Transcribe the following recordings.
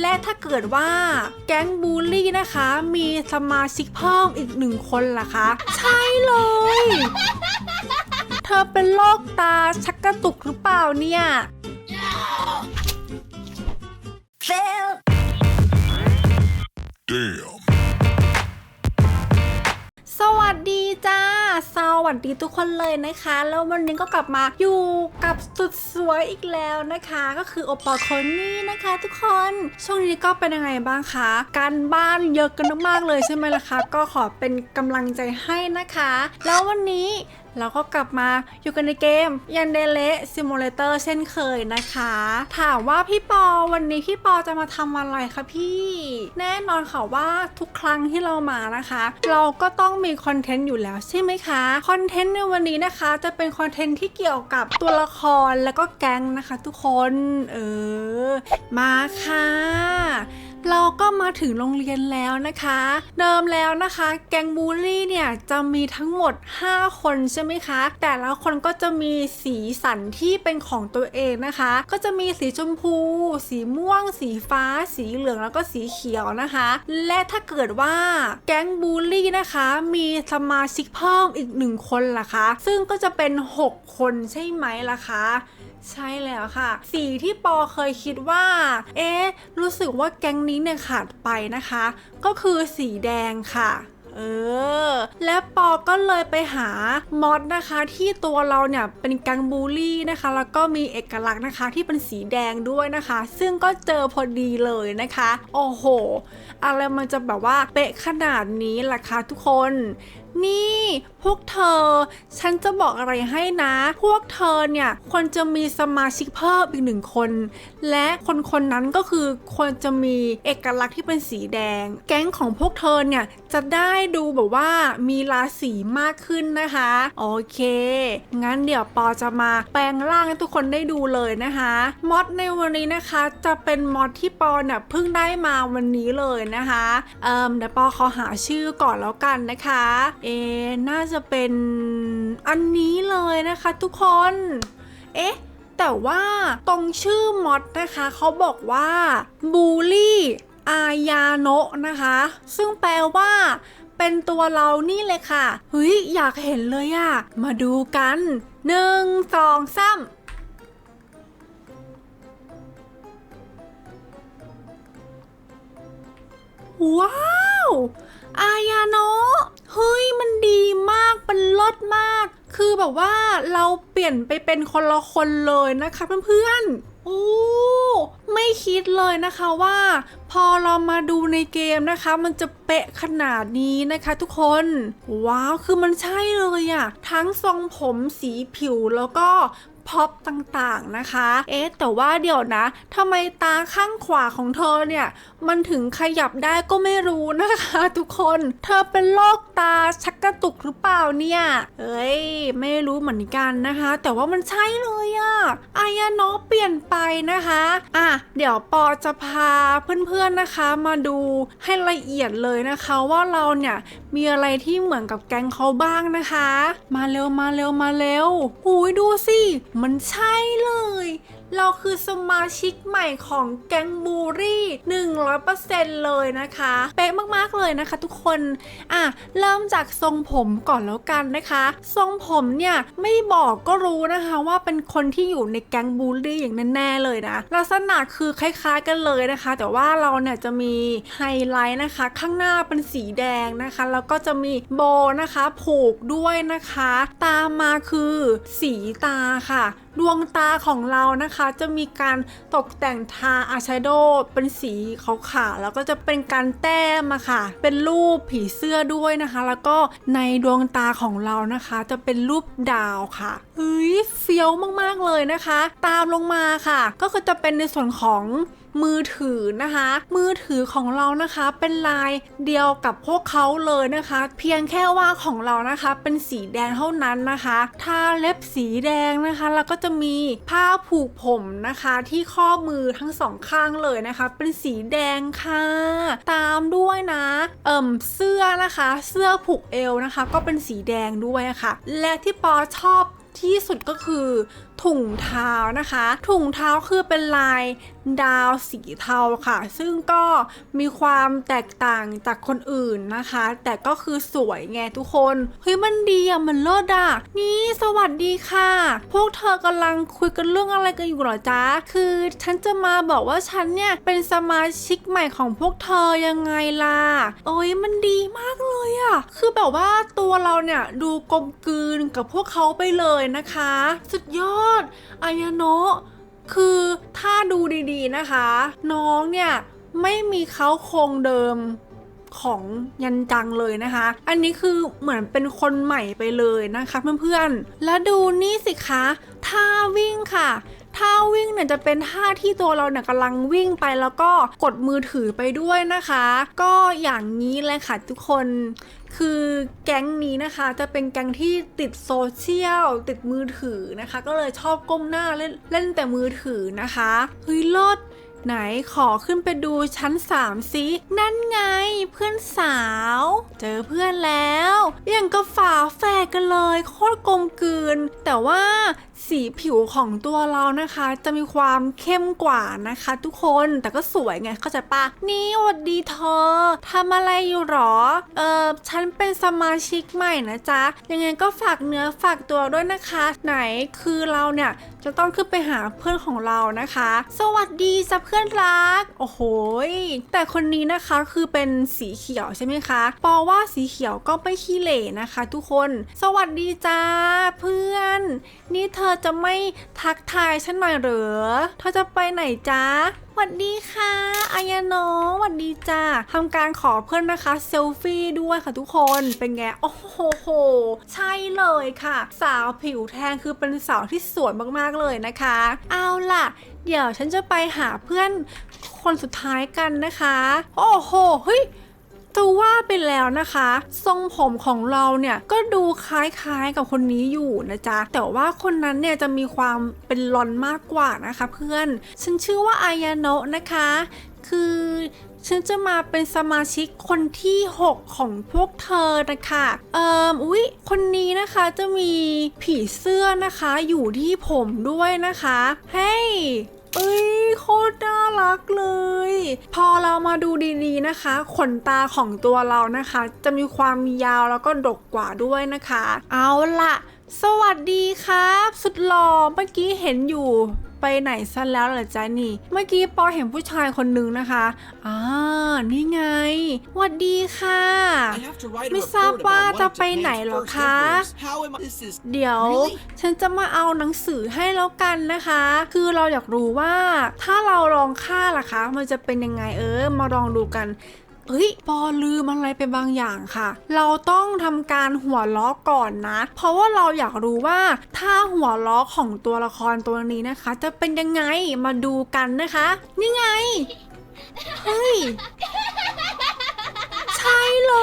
และถ้าเกิดว่าแก๊งบูลลี่นะคะ มีสมาชิกเพิ่มอีกหนึ่งคนล่ะคะ ใช่เลย เธอเป็นโรคตาชักกระตุกหรือเปล่าเนี่ย Damn. สวัสดีทุกคนเลยนะคะ แล้ววันนี้ก็กลับมาอยู่กับสุดสวยอีกแล้วนะคะ ก็คือโอปอคนี่นะคะทุกคนช่วงนี้ก็เป็นยังไงบ้างคะการบ้านเยอะกันมากๆเลยใช่ไหมล่ะคะ ก็ขอเป็นกำลังใจให้นะคะ แล้ววันนี้ เราก็กลับมาอยู่กันในเกมยันเดเลซิมูเลเตอร์เช่นเคยนะคะ ถามว่าพี่ปอวันนี้พี่ปอจะมาทำอะไรคะพี่ แน่นอนค่ะว่าทุกครั้งที่เรามานะคะ เราก็ต้องมีคอนเทนต์อยู่แล้วใช่ไหมคะคอนเทนต์ในวันนี้นะคะ จะเป็นคอนเทนต์ที่เกี่ยวกับตัวละครแล้วก็แก๊งนะคะ ทุกคน เออ มาค่ะ เราก็มาถึงโรงเรียนแล้วนะคะ เดิมแล้วนะคะ แกงบูลลี่เนี่ยจะมีทั้งหมด 5 คนใช่ไหมคะ แต่ละคนก็จะมีสีสันที่เป็นของตัวเองนะคะ ก็จะมีสีชมพู สีม่วง สีฟ้า สีเหลืองแล้วก็สีเขียวนะคะ และถ้าเกิดว่าแก๊งบูลลี่นะคะ มีสมาชิกเพิ่มอีกหนึ่งคนล่ะคะ ซึ่งก็จะเป็น 6 คนใช่ไหมล่ะคะ ใช่แล้วค่ะ สีที่ปอเคยคิดว่า เอ๊ะ รู้สึกว่าแก๊งนี้เนี่ยขาดไปนะคะ ก็คือสีแดงค่ะเออ และปอก็เลยไปหามอดนะคะที่ตัวเราเนี่ยเป็นแกังบูลลี่นะคะ แล้วก็มีเอกลักษณ์นะคะที่เป็นสีแดงด้วยนะคะ ซึ่งก็เจอพอดีเลยนะคะ โอ้โห อะไรมันจะแบบว่าเป๊ะขนาดนี้ล่ะคะทุกคน นี่พวกเธอ ฉันจะบอกอะไรให้นะ พวกเธอเนี่ยควรจะมีสมาชิกเพิ่มอีกหนึ่งคน และคนคนนั้นก็คือควรจะมีเอกลักษณ์ที่เป็นสีแดง แก๊งของพวกเธอเนี่ยจะได้ดูแบบว่ามีราศีมากขึ้นนะคะ โอเค งั้นเดี๋ยวปอจะมาแปลงร่างให้ทุกคนได้ดูเลยนะคะมอดในวันนี้นะคะจะเป็นมอดที่ปอเนี่ยเพิ่งได้มาวันนี้เลยนะคะเอ่มเดี๋ยวปอขอหาชื่อก่อนแล้วกันนะคะเอะน่าจะเป็นอันนี้เลยนะคะทุกคน เอ๊ะ แต่ว่าตรงชื่อมอดนะคะเขาบอกว่าบูลลี่อายาโนะนะคะ ซึ่งแปลว่าเป็นตัวเรานี่เลยค่ะ เฮ้ย อยากเห็นเลยอะ มาดูกันหนึ่งสองสามว้าว อายาโนะ เฮ้ยมันดีมากมันลดมาก คือแบบว่าเราเปลี่ยนไปเป็นคนละคนเลยนะคะเพื่อนๆโอ้ไม่คิดเลยนะคะว่า พอเรามาดูในเกมนะคะ มันจะเป๊ะขนาดนี้นะคะทุกคน ว้าวคือมันใช่เลยอะทั้งทรงผมสีผิวแล้วก็ พ็อปต่างๆนะคะ เอ๊ะแต่ว่าเดี๋ยวนะทำไมตาข้างขวาของเธอเนี่ย มันถึงขยับได้ก็ไม่รู้นะคะ ทุกคน เธอเป็นโรคตาชักกระตุกหรือเปล่าเนี่ย เอ้ย ไม่รู้เหมือนกันนะคะ แต่ว่ามันใช่เลยอะอายาโนะเปลี่ยนไปนะคะ อะ เดี๋ยวปอจะพาเพื่อนๆนะคะ มาดูให้ละเอียดเลยนะคะว่าเราเนี่ยมีอะไรที่เหมือนกับแก๊งเขาบ้างนะคะ มาเร็วมาเร็วมาเร็วหูยดูสิมันใช่เลย เราคือสมาชิกใหม่ของแก๊งบูรี่100%เลยนะคะ เป๊ะมากๆเลยนะคะทุกคน อะ เริ่มจากทรงผมก่อนแล้วกันนะคะ ทรงผมเนี่ย ไม่บอกก็รู้นะคะว่าเป็นคนที่อยู่ในแก๊งบูลลี่อย่างแน่ๆเลยนะ ลักษณะคือคล้ายๆกันเลยนะคะ แต่ว่าเราเนี่ยจะมีไฮไลท์นะคะ ข้างหน้าเป็นสีแดงนะคะ แล้วก็จะมีโบนะคะ ผูกด้วยนะคะ ตามมาคือสีตาค่ะค่ะ ดวงตาของเรานะคะ จะมีการตกแต่งทาอายแชโดว์เป็นสีขาวๆแล้วก็จะเป็นการแต้มอะค่ะ เป็นรูปผีเสื้อด้วยนะคะ แล้วก็ในดวงตาของเรานะคะ จะเป็นรูปดาวค่ะเฮ้ยเฟี้ยวมากๆเลยนะคะ ตามลงมาค่ะ ก็คือจะเป็นในส่วนของมือถือนะคะ มือถือของเรานะคะเป็นลายเดียวกับพวกเขาเลยนะคะ เพียงแค่ว่าของเรานะคะ เป็นสีแดงเท่านั้นนะคะทาเล็บสีแดงนะคะ แล้วก็จะมีผ้าผูกผมนะคะที่ข้อมือทั้งสองข้างเลยนะคะ เป็นสีแดงค่ะ ตามด้วยนะเอิ่มเสื้อนะคะ เสื้อผูกเอวนะคะ ก็เป็นสีแดงด้วยค่ะ และที่ปอชอบที่สุดก็คือถุงเท้านะคะ ถุงเท้าคือเป็นลายดาวสีเทาค่ะ ซึ่งก็มีความแตกต่างจากคนอื่นนะคะ แต่ก็คือสวยไงทุกคน เฮ้ยมันดีอะมันเลิศอะนี่สวัสดีค่ะ พวกเธอกำลังคุยกันเรื่องอะไรกันอยู่หรอจ๊ะ คือฉันจะมาบอกว่าฉันเนี่ยเป็นสมาชิกใหม่ของพวกเธอยังไงล่ะ โอ้ยมันดีมากเลยอะคือแบบว่าตัวเราเนี่ยดูกลมกลืนกับพวกเขาไปเลยนะคะ สุดยอดอายาโนะคือถ้าดูดีๆนะคะ น้องเนี่ยไม่มีเขาโครงเดิมของยันจังเลยนะคะ อันนี้คือเหมือนเป็นคนใหม่ไปเลยนะคะเพื่อนๆ แล้วดูนี่สิคะท่าวิ่งค่ะ ท่าวิ่งเนี่ยจะเป็นท่าที่ตัวเราเนี่ยกำลังวิ่งไปแล้วก็กดมือถือไปด้วยนะคะ ก็อย่างนี้เลยค่ะทุกคนคือแก๊งนี้นะคะจะเป็นแก๊งที่ติดโซเชียลติดมือถือนะคะ ก็เลยชอบก้มหน้าเล่นเล่นแต่มือถือนะคะเฮ้ยเลิศ ไหนขอขึ้นไปดูชั้น3สิ นั่นไงเพื่อนสาว เจอเพื่อนแล้วอย่างกับฝาแฝดกันเลยโคตรกลมกลืน แต่ว่าสีผิวของตัวเรานะคะ จะมีความเข้มกว่านะคะ ทุกคนแต่ก็สวยไงเข้าใจปะนี่วัดดีเธอทำอะไรอยู่หรอ เออฉันเป็นสมาชิกใหม่นะจ๊ะ ยังไงก็ฝากเนื้อฝากตัวด้วยนะคะ ไหนคือเราเนี่ยจะต้องขึ้นไปหาเพื่อนของเรานะคะ สวัสดีจ้ะเพื่อนรัก โอ้โหแต่คนนี้นะคะคือเป็นสีเขียวใช่ไหมคะปอว่าสีเขียวก็ไม่ขี้เหร่นะคะ ทุกคน สวัสดีจ้าเพื่อน นี่เธอจะไม่ทักทายฉันหน่อยเหรอเธอจะไปไหนจ้าสวัสดีค่ะอายาโนะสวัสดีจ้าทำการขอเพื่อนนะคะเซลฟี่ด้วยค่ะทุกคนเป็นไงโอ้โหโห ใช่เลยค่ะ สาวผิวแทนคือเป็นสาวที่สวยมากๆเลยนะคะ เอาล่ะ เดี๋ยวฉันจะไปหาเพื่อนคนสุดท้ายกันนะคะ โอ้โหเฮ้ยจะว่าไปแล้วนะคะ ทรงผมของเราเนี่ยก็ดูคล้ายๆกับคนนี้อยู่นะจ๊ะ แต่ว่าคนนั้นเนี่ยจะมีความเป็นลอนมากกว่านะคะ เพื่อน ฉันชื่อว่าอายาโนะนะคะ คือ ฉันจะมาเป็นสมาชิกคนที่ 6 ของพวกเธอนะคะเอ่ออุ๊ย คนนี้นะคะจะมีผีเสื้อนะคะอยู่ที่ผมด้วยนะคะ เฮ้ยเอ้ยโคตรน่ารักเลย พอเรามาดูดีๆนะคะ ขนตาของตัวเรานะคะ จะมีความยาวแล้วก็ดกกว่าด้วยนะคะ เอาล่ะสวัสดีครับ สุดหล่อเมื่อกี้เห็นอยู่ ไปไหนซะแล้วเหรอจ๊ะนี่ เมื่อกี้ปอเห็นผู้ชายคนนึงนะคะอ่านี่ไงหวัดดีค่ะ ไม่ทราบว่าจะไปไหนหรอคะ เดี๋ยว Really? ฉันจะมาเอาหนังสือให้แล้วกันนะคะ คือเราอยากรู้ว่าถ้าเราลองฆ่าล่ะคะ มันจะเป็นยังไงเออ มาลองดูกัน เอ้ยปอลืมอะไรไปบางอย่างค่ะ เราต้องทำการหัวล้อก่อนนะ เพราะว่าเราอยากรู้ว่าถ้าหัวล้อของตัวละครตัวนี้นะคะ จะเป็นยังไงมาดูกันนะคะ นี่ไง เฮ้ย ใช่เล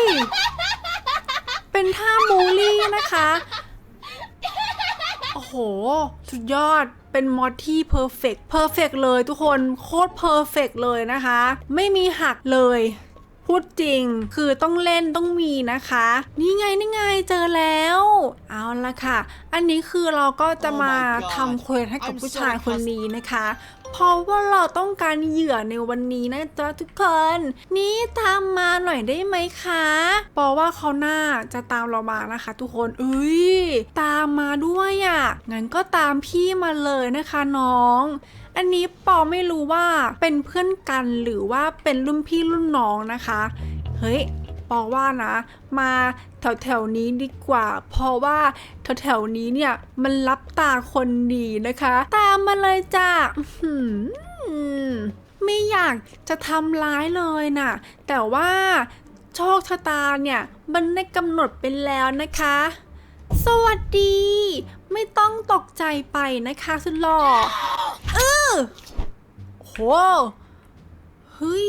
ย เป็นท่ามูลี่นะคะ โอ้โห สุดยอด เป็นมอดที่เพอร์เฟกเพอร์เฟกเลยทุกคนโคตรเพอร์เฟกเลยนะคะ ไม่มีหักเลยพูดจริง คือต้องเล่นต้องมีนะคะ นี่ไงนี่ไงเจอแล้ว เอาละค่ะ อันนี้คือเราก็จะ Oh my มา God ทำเควสให้กับ I'm ผู้ so ชายคน impressed นี้นะคะเพราะว่าเราต้องการเหยื่อในวันนี้นะจ๊ะทุกคน นี่ตามมาหน่อยได้ไหมคะปอว่าเขาหน่าจะตามเรามานะคะ ทุกคนเอ้ยตามมาด้วยอะ่ะงั้นก็ตามพี่มาเลยนะคะน้อง อันนี้ปอไม่รู้ว่าเป็นเพื่อนกันหรือว่าเป็นรุ่นพี่รุ่นน้องนะคะ เฮ้ย ปอว่านะ มาแถวแถวๆนี้ดีกว่า เพราะว่าแถวแถวๆนี้เนี่ยมันรับตาคนดีนะคะ ตามมาเลยจ้ะไม่อยากจะทำร้ายเลยน่ะ แต่ว่าโชคชะตาเนี่ยมันได้กำหนดไปแล้วนะคะ สวัสดี ไม่ต้องตกใจไปนะคะสุดหล่อเออโหเฮ้ย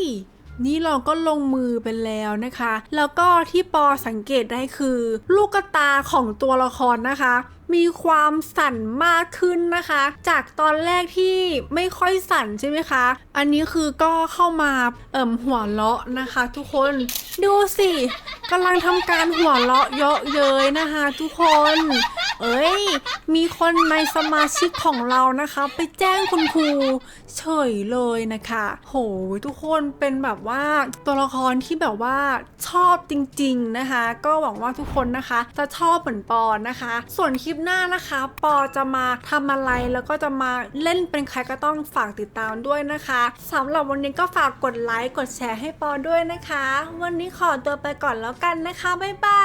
นี่เราก็ลงมือไปแล้วนะคะ แล้วก็ที่ปอสังเกตได้คือ ลูกตาของตัวละครนะคะ มีความสั่นมากขึ้นนะคะ จากตอนแรกที่ไม่ค่อยสั่นใช่ไหมคะ อันนี้คือก็เข้ามาเอิ่มหัวเราะนะคะ ทุกคนดูสิกำลังทำการหัวเราะเยาะเย้ยนะคะ ทุกคน เอ้ย มีคนในสมาชิกของเรานะคะ ไปแจ้งคุณครูเฉยเลยนะคะ โหทุกคนเป็นแบบว่าตัวละครที่แบบว่าชอบจริง ๆนะคะ ก็หวังว่าทุกคนนะคะ จะชอบเหมือนปอนนะคะ ส่วนคลิปหน้านะคะ ปอจะมาทำอะไรแล้วก็จะมาเล่นเป็นใครก็ต้องฝากติดตามด้วยนะคะสำหรับวันนี้ก็ฝากกดไลค์กดแชร์ให้ปอด้วยนะคะ วันนี้ขอตัวไปก่อนแล้วกันนะคะบ๊ายบา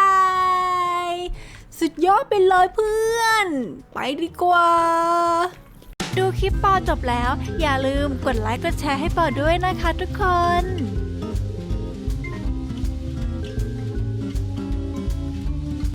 ยสุดยอดไปเลยเพื่อน ไปดีกว่า ดูคลิปปอจบแล้ว อย่าลืมกดไลค์กดแชร์ให้ปอด้วยนะคะทุกคน